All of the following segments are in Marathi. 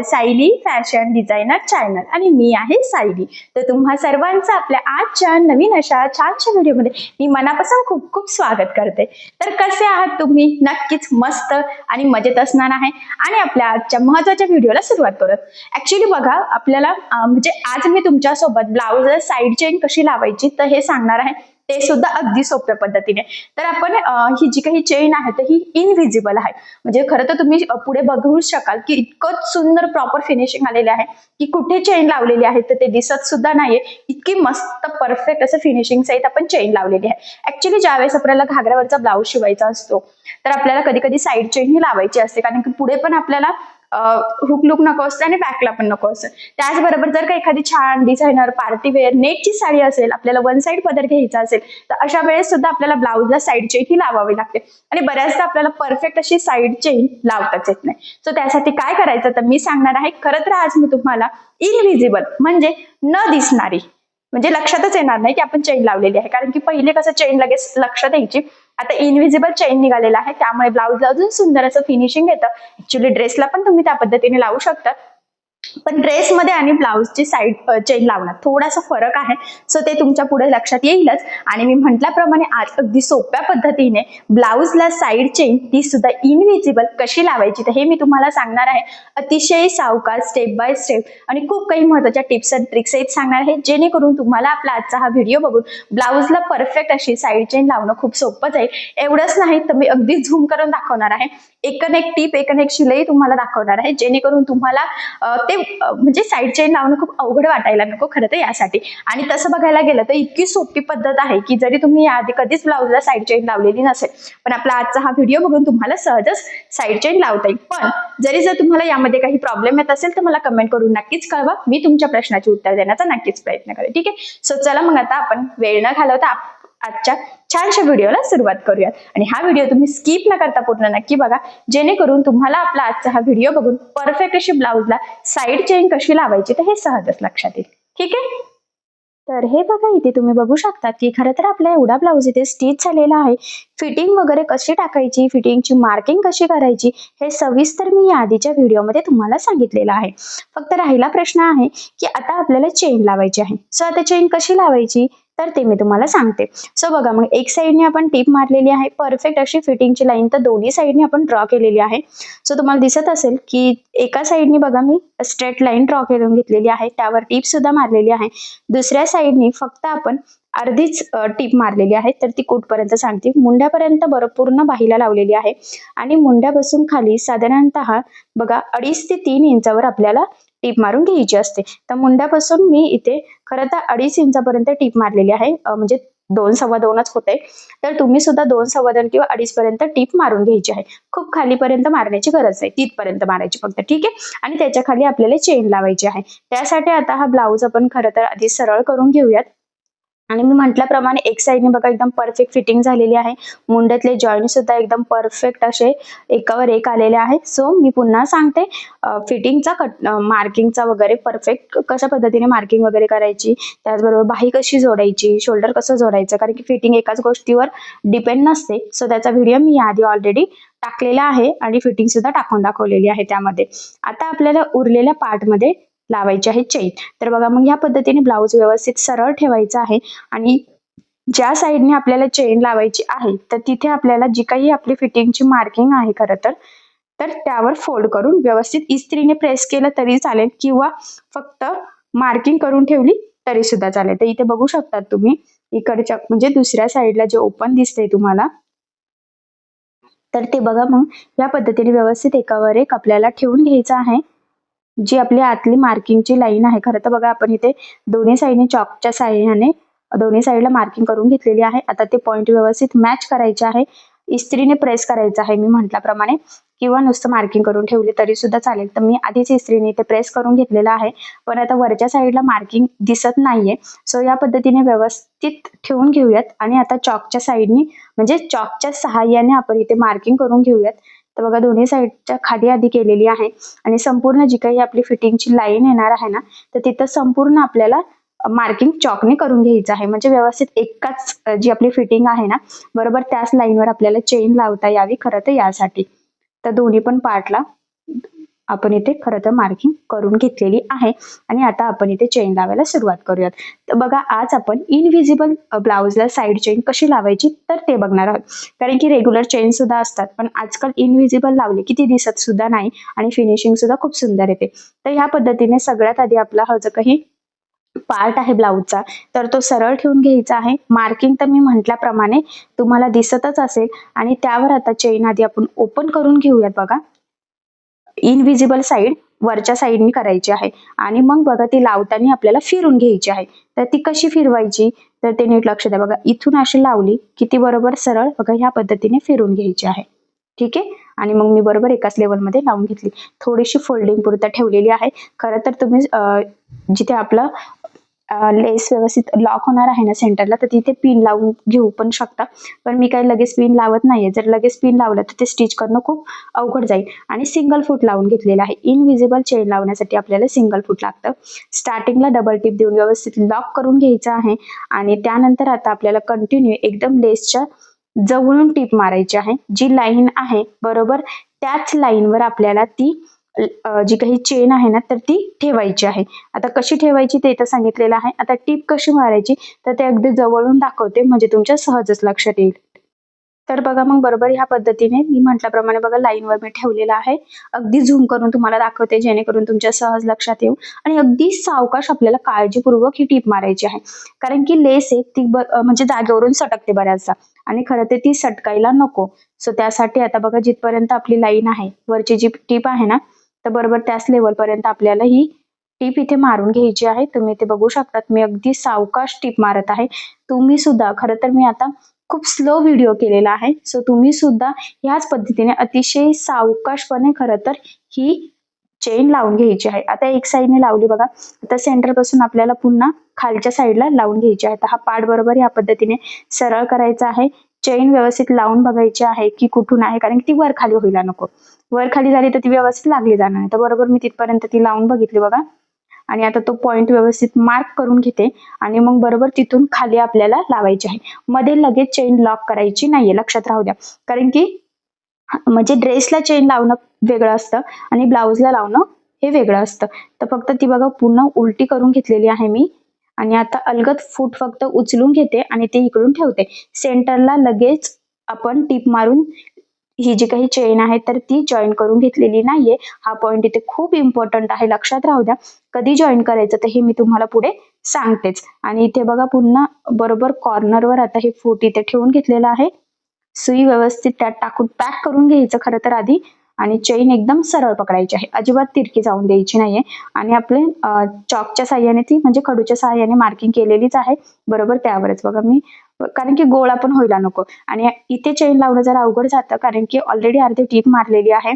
Welcome Sayali fashion designer channel आणि मी आहे सायली. तर तुम्हा सर्वांचं आपल्या आजच्या नवीन अशा छानशा व्हिडिओमध्ये मी मनापासून खूप खूप स्वागत करते. तर कसे आहात तुम्ही? नक्कीच मस्त आणि मजेत असणार आहे. आणि आपल्या आजच्या महत्त्वाच्या व्हिडिओला सुरुवात करत ऍक्च्युली बघा आपल्याला म्हणजे आज मी तुमच्यासोबत ब्लाउज साईड चेन कशी लावायची तर हे सांगणार आहे. ते सुद्धा अगदी सोप्या पद्धतीने. तर आपण ही जी काही चेन आहे तर ही इनव्हिजिबल आहे. म्हणजे खरं तर तुम्ही पुढे बघू शकाल की इतकं सुंदर प्रॉपर फिनिशिंग आलेले आहे की कुठे चेन लावलेली आहे तर ते दिसत सुद्धा नाहीये. इतकी मस्त परफेक्ट असं फिनिशिंग सहित आपण चेन लावलेली आहे. ऍक्च्युली ज्यावेळेस आपल्याला घागऱ्यावरचा ब्लाऊज शिवायचा असतो तर आपल्याला कधी कधी साईड चेन ही लावायची असते. कारण की पुढे पण आपल्याला हुक लुक नको असतं आणि बॅकला पण नको असतं. त्याचबरोबर जर का एखादी छान डिझायनर पार्टी वेअर नेटची साडी असेल आपल्याला वन साईड पदर घ्यायचा असेल तर अशा वेळेस सुद्धा आपल्याला ब्लाऊजला साईड चेन ही लावावी लागते. आणि बऱ्याचदा आपल्याला परफेक्ट अशी साईड चेन लावताच येत नाही. सो त्यासाठी काय करायचं? तर मी सांगणार आहे खरं तर आज मी तुम्हाला इनव्हिजिबल म्हणजे न दिसणारी म्हणजे लक्षातच येणार नाही की आपण चेन लावलेली आहे. कारण की पहिले कसं चेन लगेच लक्षात यायची. आता इनव्हिजिबल चेन निघालेला आहे. त्यामुळे ब्लाऊजला अजून सुंदर असं फिनिशिंग येतं. ऍक्च्युली ड्रेसला पण तुम्ही त्या पद्धतीने लावू शकता. पण ड्रेसमध्ये आणि ब्लाऊजची साईड चेन लावणार थोडासा फरक आहे. सो ते तुमच्यापुढे लक्षात येईलच. आणि मी म्हटल्याप्रमाणे आज अगदी सोप्या पद्धतीने ब्लाऊजला साईड चेन ती सुद्धा इनव्हिजिबल कशी लावायची तर हे मी तुम्हाला सांगणार आहे. अतिशय सावकार स्टेप बाय स्टेप आणि खूप काही महत्त्वाच्या टिप्स अँड ट्रिक्स आहेत सांगणार आहे. जेणेकरून तुम्हाला आपला आजचा हा व्हिडिओ बघून ब्लाऊजला परफेक्ट अशी साईड चेन लावणं खूप सोपं जाईल एवढंच नाही तर मी अगदी झूम करून दाखवणार आहे. एकन एक टीप एकन एक शिलाई तुम्हाला दाखवणार आहे. जेणेकरून तुम्हाला ते म्हणजे साईड चेन लावणं खूप अवघड वाटायला नको खरं तर यासाठी. आणि तसं बघायला गेलं तर इतकी सोपी पद्धत आहे की जरी तुम्ही याआधी कधीच ब्लाऊजला साईड चेन लावलेली नसेल पण आपला आजचा हा व्हिडिओ बघून तुम्हाला सहजच साईड चेन लावता येईल. पण जरी जर तुम्हाला यामध्ये काही प्रॉब्लेम येत असेल तर मला कमेंट करून नक्कीच कळवा. मी तुमच्या प्रश्नाचे उत्तर देण्याचा नक्कीच प्रयत्न करेन. ठीक आहे? सो चला मग आता आपण वेळ न घालवता आजच्या छानशा व्हिडिओला सुरुवात करूयात. आणि हा व्हिडिओ तुम्ही स्किप न करता पूर्ण नक्की बघा. जेणेकरून तुम्हाला आपला आजचा हा व्हिडिओ बघून परफेक्ट अशी ब्लाऊजला साईड चेन कशी लावायची तर हे सहजच लक्षात येईल. ठीक आहे? तर हे बघा इथे तुम्ही बघू शकता की खरं तर आपला एवढा ब्लाऊज इथे स्टिच झालेला आहे. फिटिंग वगैरे कशी टाकायची? फिटिंगची मार्किंग कशी करायची? हे सविस्तर मी या आधीच्या व्हिडिओमध्ये तुम्हाला सांगितलेलं आहे. फक्त राहिला प्रश्न आहे की आता आपल्याला चेन लावायची आहे. सो आता चेन कशी लावायची? तर ते मी तुम्हाला सांगते. सो बघा मग एक साईडने आपण टीप मारलेली आहे. परफेक्ट अशी फिटिंगची लाईन तर दोन्ही साईडने आपण ड्रॉ केलेली आहे. सो तुम्हाला दिसत असेल की एका साईडने बघा मी स्ट्रेट लाईन ड्रॉ करून घेतलेली आहे. त्यावर टीप सुद्धा मारलेली आहे. दुसऱ्या साईडने फक्त आपण अर्धीच टीप मारलेली आहे. तर ती कुठपर्यंत सांगते? मुंड्यापर्यंत बरं पूर्ण बाहीला लावलेली आहे. आणि मुंड्यापासून खाली साधारणतः बघा अडीच ते तीन इंचावर आपल्याला टीप मारून घ्यायची असते. तर मुंड्यापासून मी इथे खरं तर अडीच इंचापर्यंत टीप मारलेली आहे. म्हणजे दोन सव्वा दोनच होते तर तुम्ही सुद्धा दोन सव्वा दोन किंवा अडीच पर्यंत टीप मारून घ्यायची आहे. खूप खालीपर्यंत मारण्याची गरज नाही. तिथपर्यंत मारायची फक्त. ठीक आहे? आणि त्याच्याखाली आपल्याला चेन लावायची आहे. त्यासाठी आता हा ब्लाऊज आपण खरं तर आधी सरळ करून घेऊयात. आणि मी म्हटल्याप्रमाणे एक साईडने बघा एकदम परफेक्ट फिटिंग झालेली आहे. मुंड्यातले जॉईंट सुद्धा एकदम परफेक्ट असे एकावर एक आलेले आहेत सो मी पुन्हा सांगते फिटिंगचा कट मार्किंगचा वगैरे परफेक्ट कशा पद्धतीने मार्किंग वगैरे करायची त्याचबरोबर बाही कशी जोडायची शोल्डर कसं जोडायचं कारण की फिटिंग एकाच गोष्टीवर डिपेंड नसते. सो त्याचा व्हिडिओ मी याआधी ऑलरेडी टाकलेला आहे आणि फिटिंग सुद्धा टाकून दाखवलेली आहे त्यामध्ये. आता आपल्याला उरलेल्या पार्टमध्ये लावायची आहे चैन तर बघा मग या पद्धतीने ब्लाऊज व्यवस्थित सरळ ठेवायचा आहे आणि ज्या साईडने आपल्याला चेन लावायची आहे तर तिथे आपल्याला जी काही आपली फिटिंगची मार्किंग आहे खरं तर तर त्यावर फोल्ड करून व्यवस्थित इस्त्रीने प्रेस केलं तरी चालेल किंवा फक्त मार्किंग करून ठेवली तरी सुद्धा चालेल. तर इथे बघू शकतात तुम्ही इकडच्या म्हणजे दुसऱ्या साईडला जे ओपन दिसतंय तुम्हाला तर ते बघा मग या पद्धतीने व्यवस्थित एकावर एक आपल्याला ठेवून घ्यायचं आहे. जी आपली आतली मार्किंगची लाईन आहे. खरं तर बघा आपण इथे दोन्ही साईडने चॉकच्या साह्याने दोन्ही साईडला मार्किंग करून घेतलेली आहे. आता ते पॉईंट व्यवस्थित मॅच करायचे आहे. इस्त्रीने प्रेस करायचं आहे मी म्हटल्याप्रमाणे. किंवा नुसतं मार्किंग करून ठेवली तरी सुद्धा चालेल. तर मी आधीच इस्त्रीने इथे प्रेस करून घेतलेलं आहे. पण आता वरच्या साईडला मार्किंग दिसत नाहीये. सो या पद्धतीने व्यवस्थित ठेवून घेऊयात. आणि आता चॉकच्या साईडनी म्हणजे चॉकच्या सहाय्याने आपण इथे मार्किंग करून घेऊयात. तर बघा दोन्ही साईडच्या खाली आधी केलेली आहे. आणि संपूर्ण जी काही आपली फिटिंगची लाईन येणार आहे ना तर तिथं संपूर्ण आपल्याला मार्किंग चॉकने करून घ्यायचं आहे. म्हणजे व्यवस्थित एकाच जी आपली फिटिंग आहे ना बरोबर त्याच लाईनवर आपल्याला चेन लावता यावी खरं तर यासाठी. तर दोन्ही पण पार्टला आपण इथे खरं तर मार्किंग करून घेतलेली आहे. आणि आता आपण इथे चेन लावायला सुरुवात करूयात. तर बघा आज आपण इनव्हिजिबल ब्लाऊजला साईड चेन कशी लावायची तर ते बघणार आहोत. कारण की रेग्युलर चेन सुद्धा असतात पण आजकाल इनव्हिजिबल लावले की ती दिसत सुद्धा नाही आणि फिनिशिंग सुद्धा खूप सुंदर येते. तर ह्या पद्धतीने सगळ्यात आधी आपला हा जो काही पार्ट आहे ब्लाऊजचा तर तो सरळ ठेवून घ्यायचा आहे. मार्किंग तर मी म्हटल्याप्रमाणे तुम्हाला दिसतच असेल. आणि त्यावर आता चेन आधी आपण ओपन करून घेऊयात बघा. इनव्हिजिबल साईड वरच्या साईडनी करायची आहे. आणि मग बघा ती लावताना आपल्याला फिरून घ्यायची आहे. तर ती कशी फिरवायची? तर ते नीट लक्ष द्या बघा इथून अशी लावली की ती बरोबर सरळ बघा ह्या पद्धतीने फिरून घ्यायची आहे. ठीक आहे? आणि मग मी बरोबर एकाच लेवलमध्ये लावून घेतली. थोडीशी फोल्डिंग पुरता ठेवलेली आहे. खरं तर तुम्ही जिथे आपलं लेस व्यवस्थित लॉक होणार आहे ना सेंटरला तर तिथे पिन लावून घेऊ पण शकता. पण मी काही लगेच पिन लावत नाहीये. जर लगेच पिन लावलं तर ते स्टिच करणं खूप अवघड जाईल. आणि सिंगल फूट लावून घेतलेलं आहे. इनविजिबल चेन लावण्यासाठी आपल्याला सिंगल फूट लागतं. स्टार्टिंगला डबल टिप देऊन व्यवस्थित लॉक करून घ्यायचं आहे. आणि त्यानंतर आता आपल्याला कंटिन्यू एकदम लेसच्या जवळून टीप मारायची आहे. जी लाईन आहे बरोबर त्याच लाईनवर आपल्याला ती जी काही चेन आहे ना तर ती ठेवायची आहे. आता कशी ठेवायची ते इथं सांगितलेलं आहे. आता टीप कशी मारायची तर ते अगदी जवळून दाखवते म्हणजे तुमच्या सहजच लक्षात येईल. तर बघा मग बरोबर ह्या पद्धतीने मी म्हटल्याप्रमाणे बघा लाईनवर मी ठेवलेला आहे. अगदी झूम करून तुम्हाला दाखवते जेणेकरून तुमच्या सहज लक्षात येऊ. आणि अगदी सावकाश आपल्याला काळजीपूर्वक ही टीप मारायची आहे. कारण की लेस आहे ती म्हणजे जागेवरून सटकते बऱ्याचदा. आणि खरं ते ती सटकायला नको. सो त्यासाठी आता बघा जिथपर्यंत आपली लाईन आहे वरची जी टीप आहे ना तर बरोबर त्याच लेवलपर्यंत आपल्याला ही टीप इथे मारून घ्यायची आहे. तुम्ही इथे बघू शकतात. मी अगदी सावकाश टीप मारत आहे. तुम्ही सुद्धा खरं तर मी आता खूप स्लो व्हिडिओ केलेला आहे. सो तुम्ही सुद्धा ह्याच पद्धतीने अतिशय सावकाशपणे खरं तर ही चेन लावून घ्यायची आहे. आता एक साईडने लावली बघा. आता सेंटरपासून आपल्याला पुन्हा खालच्या साईडला लावून घ्यायची आहे. तर हा पार्ट बरोबर या पद्धतीने सरळ करायचा आहे. चेन व्यवस्थित लावून बघायची आहे की कुठून आहे कारण की ती वर खाली व्हायला नको. वर खाली झाली तर ती व्यवस्थित लागली जाणार नाही. तर बरोबर मी तिथपर्यंत ती लावून बघितली बघा. आणि आता तो पॉइंट व्यवस्थित मार्क करून घेते आणि मग बरोबर तिथून खाली आपल्याला लावायची आहे. मध्ये लगेच चेन लॉक करायची नाहीये लक्षात राहू द्या. कारण की म्हणजे ड्रेसला चेन लावणं वेगळं असतं आणि ब्लाऊजला लावणं हे वेगळं असतं. तर फक्त ती बघा पूर्ण उलटी करून घेतलेली आहे मी. आणि आता अलगद फूट फक्त उचलून घेते आणि ते इकडून ठेवते. सेंटरला लगेच आपण टीप मारून ही जी काही चेन आहे तर ती जॉईन करून घेतलेली नाहीये. हा पॉइंट इथे खूप इम्पॉर्टंट आहे लक्षात राहू द्या. कधी जॉईन करायचं तर हे मी तुम्हाला पुढे सांगतेच. आणि इथे बघा पुन्हा बरोबर कॉर्नरवर आता हे फूट इथे ठेवून घेतलेलं आहे. सुई व्यवस्थित त्यात टाकून पॅक करून घ्यायचं खरं तर आधी. आणि चेन एकदम सरळ पकडायची आहे. अजिबात तिरकी जाऊन द्यायची नाहीये. आणि आपले चॉकच्या साह्याने ती म्हणजे खडूच्या साह्याने मार्किंग केलेलीच आहे. बरोबर त्यावरच. बघा मी कारण की गोळा पण व्हायला नको. आणि इथे चेन लावणं जरा अवघड जातं कारण की ऑलरेडी अर्धी टीप मारलेली आहे.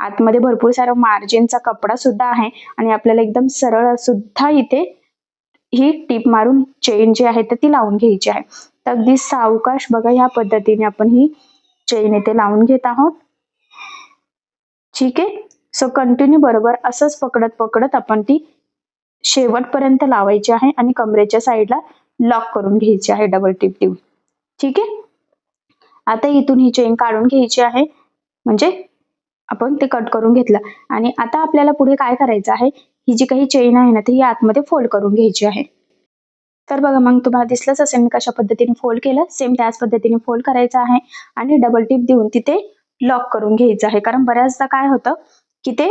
आतमध्ये भरपूर सारा मार्जिनचा कपडा सुद्धा आहे. आणि आपल्याला एकदम सरळ सुद्धा इथे ही टीप मारून चेन जी आहे तर ती लावून घ्यायची आहे. तर अगदी सावकाश बघा ह्या पद्धतीने आपण ही चेन इथे लावून घेत आहोत. ठीक आहे? सो कंटिन्यू बरोबर. असंच पकडत पकडत आपण ती शेवटपर्यंत लावायची आहे आणि कमरेच्या साईडला लॉक करून घ्यायची आहे. डबल टिप देऊन ठीक आहे? आता इथून ही चेन काढून घ्यायची आहे. म्हणजे आपण ते कट करून घेतलं. आणि आता आपल्याला पुढे काय करायचं आहे? ही जी काही चेन आहे ना ती ही आतमध्ये फोल्ड करून घ्यायची आहे. तर बघा मग तुम्हाला दिसलंच असेल मी कशा पद्धतीने फोल्ड केलं. सेम त्याच पद्धतीने फोल्ड करायचं आहे. आणि डबल टिप देऊन तिथे लॉक करून घ्यायचं आहे. कारण बऱ्याचदा काय होतं की ते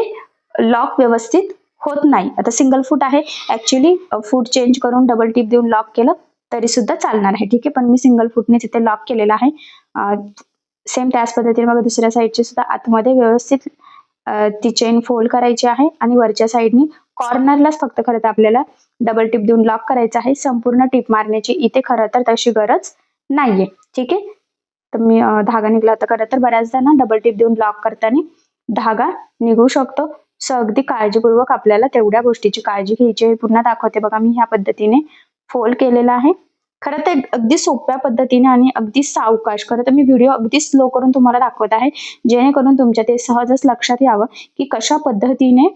लॉक व्यवस्थित होत नाही. आता सिंगल फूट आहे. ऍक्च्युली फूट चेंज करून डबल टिप देऊन लॉक केलं तरी सुद्धा चालणार आहे. ठीक आहे? पण मी सिंगल फूटने तिथे लॉक केलेला आहे. सेम त्याच पद्धतीने मग दुसऱ्या साईडची सुद्धा आतमध्ये व्यवस्थित ती चेन फोल्ड करायची आहे आणि वरच्या साईडनी कॉर्नरलाच फक्त खरं तर आपल्याला डबल टिप देऊन लॉक करायचं आहे. संपूर्ण टिप मारण्याची इथे खरं तर तशी गरज नाहीये. ठीक आहे? तर मी धागा निघला होता खरं तर बऱ्याचदा ना डबल टिप देऊन लॉक करताना धागा निघू शकतो. सो अगदी काळजीपूर्वक आपल्याला तेवढ्या गोष्टीची काळजी घ्यायची आहे. पुन्हा दाखवते बघा मी ह्या पद्धतीने फोल्ड केलेला आहे. खरं तर अगदी सोप्या पद्धतीने आणि अगदी सावकाश. खरं तर मी व्हिडिओ अगदी स्लो करून तुम्हाला दाखवत आहे. जेणेकरून तुमच्या ते सहजच लक्षात यावं की कशा पद्धतीने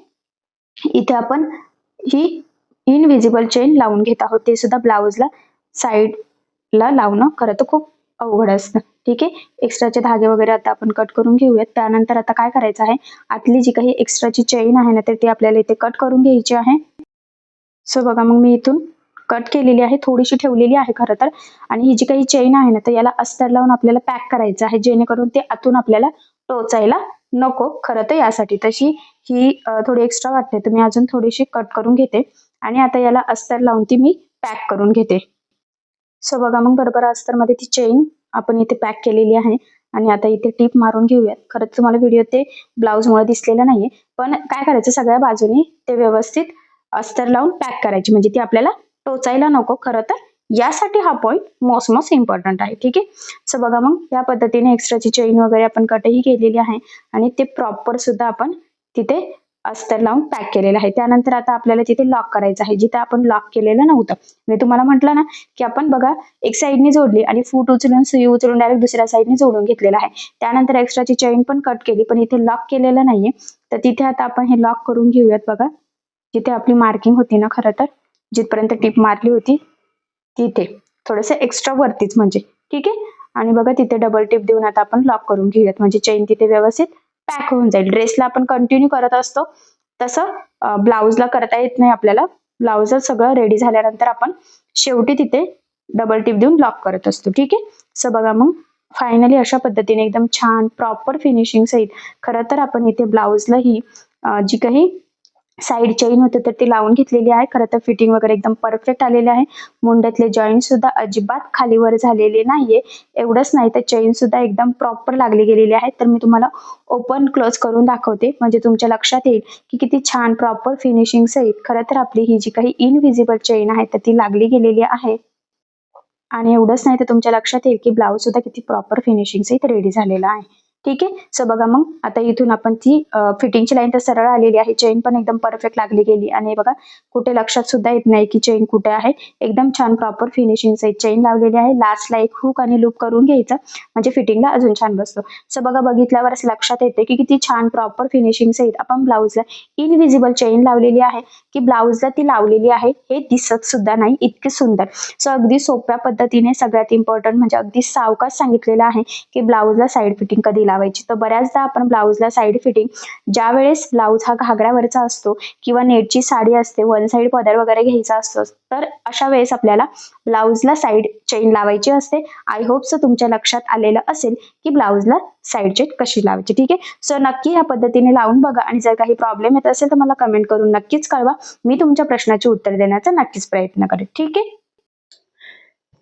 इथे आपण ही इनविजिबल चेन लावून घेत आहोत. ते सुद्धा ब्लाऊजला साईडला लावणं खरं तर खूप अवघड असतं. ठीक आहे? एक्स्ट्राचे धागे वगैरे आता आपण कट करून घेऊयात. त्यानंतर आता काय करायचं आहे? आतली जी काही एक्स्ट्राची चेन आहे ना तर ती आपल्याला इथे कट करून घ्यायची आहे. सो बघा मग मी इथून कट केलेली आहे. थोडीशी ठेवलेली आहे खरं तर. आणि ही जी काही चेन आहे ना तर याला अस्तर लावून आपल्याला पॅक करायचं आहे. जेणेकरून ते आतून आपल्याला टोचायला नको. खरं तर यासाठी तशी ही थोडी एक्स्ट्रा वाटते. तर मी अजून थोडीशी कट करून घेते. आणि आता याला अस्तर लावून ती मी पॅक करून घेते. सो बघा मग बरोबर अस्तरमध्ये ती चेन आपण इथे पॅक केलेली आहे. आणि आता इथे टीप मारून घेऊयात. खरंच तुम्हाला व्हिडिओ ते ब्लाऊजमुळे दिसलेलं नाहीये. पण काय करायचं? सगळ्या बाजूनी ते व्यवस्थित अस्तर लावून पॅक करायची. म्हणजे ती आपल्याला टोचायला नको. खरं तर यासाठी हा पॉईंट मोस्ट मोस्ट इम्पॉर्टंट आहे. ठीक आहे? सो बघा मग या पद्धतीने एक्स्ट्राची चेन वगैरे आपण कटही केलेली आहे. आणि ते प्रॉपर सुद्धा आपण तिथे अस्तर लावून पॅक केलेलं आहे. त्यानंतर आता आपल्याला तिथे लॉक करायचं आहे जिथे आपण लॉक केलेलं नव्हतं. मी तुम्हाला म्हटलं ना की आपण बघा एक साईडने जोडली आणि फूट उचलून सुई उचलून डायरेक्ट दुसऱ्या साईडने जोडून घेतलेलं आहे. त्यानंतर एक्स्ट्राची चैन पण कट केली पण इथे लॉक केलेलं नाहीये. तर तिथे आता आपण हे लॉक करून घेऊयात बघा. जिथे आपली मार्किंग होती ना खरं तर जिथपर्यंत टीप मारली होती तिथे. थोडंसं एक्स्ट्रा वरतीच म्हणजे. ठीक आहे? आणि बघा तिथे डबल टिप देऊन आता आपण लॉक करून घेऊयात. म्हणजे चेन तिथे व्यवस्थित पॅक होऊन जाईल. ड्रेसला आपण कंटिन्यू करत असतो. तसं ब्लाऊजला करता येत नाही आपल्याला. ब्लाऊज सगळं रेडी झाल्यानंतर आपण शेवटी तिथे डबल टिप देऊन लॉक करत असतो. ठीक आहे? सो बघा मग फायनली अशा पद्धतीने एकदम छान प्रॉपर फिनिशिंग सहित खरं तर आपण इथे ब्लाऊजला ही जी काही साईड चेन होते तर ती लावून घेतलेली आहे. खरं तर फिटिंग वगैरे एकदम परफेक्ट आलेले आहे. मुंड्यातले जॉईंट सुद्धा अजिबात खालीवर झालेले नाहीये. एवढंच नाही तर चेन सुद्धा एकदम प्रॉपर लागली गेलेली आहे तर मी तुम्हाला ओपन क्लोज करून दाखवते. म्हणजे तुमच्या लक्षात येईल की किती छान प्रॉपर फिनिशिंग सहित खरं तर आपली ही जी काही इनविजिबल चेन आहे तर ती लागली गेलेली आहे. आणि एवढंच नाही तर तुमच्या लक्षात येईल की ब्लाऊज सुद्धा किती प्रॉपर फिनिशिंग सहित रेडी झालेला आहे. ठीक आहे? सो बघा मग आता इथून आपण ती फिटिंगची लाईन तर सरळ आलेली आहे. चेन पण एकदम परफेक्ट लागली गेली. आणि बघा कुठे लक्षात सुद्धा येत नाही की चेन कुठे आहे. एकदम छान प्रॉपर फिनिशिंग सहित चेन लावलेली आहे. लास्टला एक हुक आणि लूप करून घ्यायचा. म्हणजे फिटिंगला अजून छान बसतो. सो बघा बघितल्यावरच लक्षात येते की किती छान प्रॉपर फिनिशिंग सहित आपण ब्लाऊजला इनविजिबल चेन लावलेली आहे. की ब्लाऊजला ती लावलेली आहे हे दिसत सुद्धा नाही. इतके सुंदर. सो अगदी सोप्या पद्धतीने सगळ्यात इम्पॉर्टंट म्हणजे अगदी सावकाश सांगितलेलं आहे की ब्लाऊजला साईड फिटिंग कधी लावायची. तर बऱ्याचदा आपण ब्लाऊजला साईड फिटिंग ज्या वेळेस ब्लाऊज हा घागऱ्यावरचा असतो किंवा नेटची साडी असते वन साईड पदर वगैरे घ्यायचा असतो तर अशा वेळेस आपल्याला ब्लाऊजला साईड चेन लावायची असते. आय होप सो तुमच्या लक्षात आलेलं असेल की ब्लाऊजला साईड चेन कशी लावायची. ठीक आहे? सो नक्की ह्या पद्धतीने लावून बघा आणि जर काही प्रॉब्लेम येत असेल तर मला कमेंट करून नक्कीच कळवा. मी तुमच्या प्रश्नाचे उत्तर देण्याचा नक्कीच प्रयत्न करेन. ठीक आहे?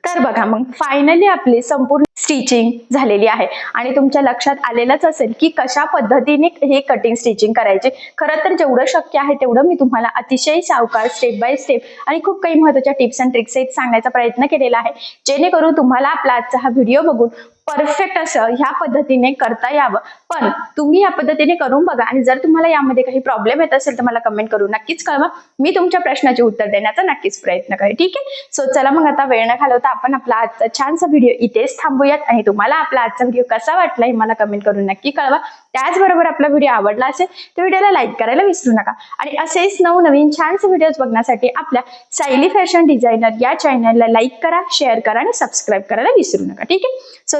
तर बघा मग फायनली आपली संपूर्ण स्टिचिंग झालेली आहे. आणि तुमच्या लक्षात आलेलंच असेल की कशा पद्धतीने हे कटिंग स्टिचिंग करायचे. खरं तर जेवढं शक्य आहे तेवढं मी तुम्हाला अतिशय सावकाश स्टेप बाय स्टेप आणि खूप काही महत्त्वाच्या टिप्स अँड ट्रिक्स सांगण्याचा प्रयत्न केलेला आहे. जेणेकरून तुम्हाला आपला आजचा हा व्हिडिओ बघून परफेक्ट असं ह्या पद्धतीने करता यावं. पण तुम्ही या पद्धतीने करून बघा आणि जर तुम्हाला यामध्ये काही प्रॉब्लेम येत असेल तर मला कमेंट करून नक्कीच कळवा. मी तुमच्या प्रश्नाचे उत्तर देण्याचा नक्कीच प्रयत्न करेन. ठीक आहे? सो चला मग आता वेळ न घालवता आपण आपला आजचा छानसा व्हिडिओ इथेच थांबूयात आणि तुम्हाला आपला आजचा व्हिडिओ कसा वाटला हे मला कमेंट करून नक्की कळवा. त्याचबरोबर आपला व्हिडिओ आवडला असेल तर व्हिडिओला लाईक करायला विसरू नका. आणि असेच नवनवीन छानसे व्हिडिओज बघण्यासाठी आपल्या सायली फॅशन डिझायनर या चॅनलला लाईक करा शेअर करा आणि सबस्क्राईब करायला विसरू नका. ठीक आहे? सो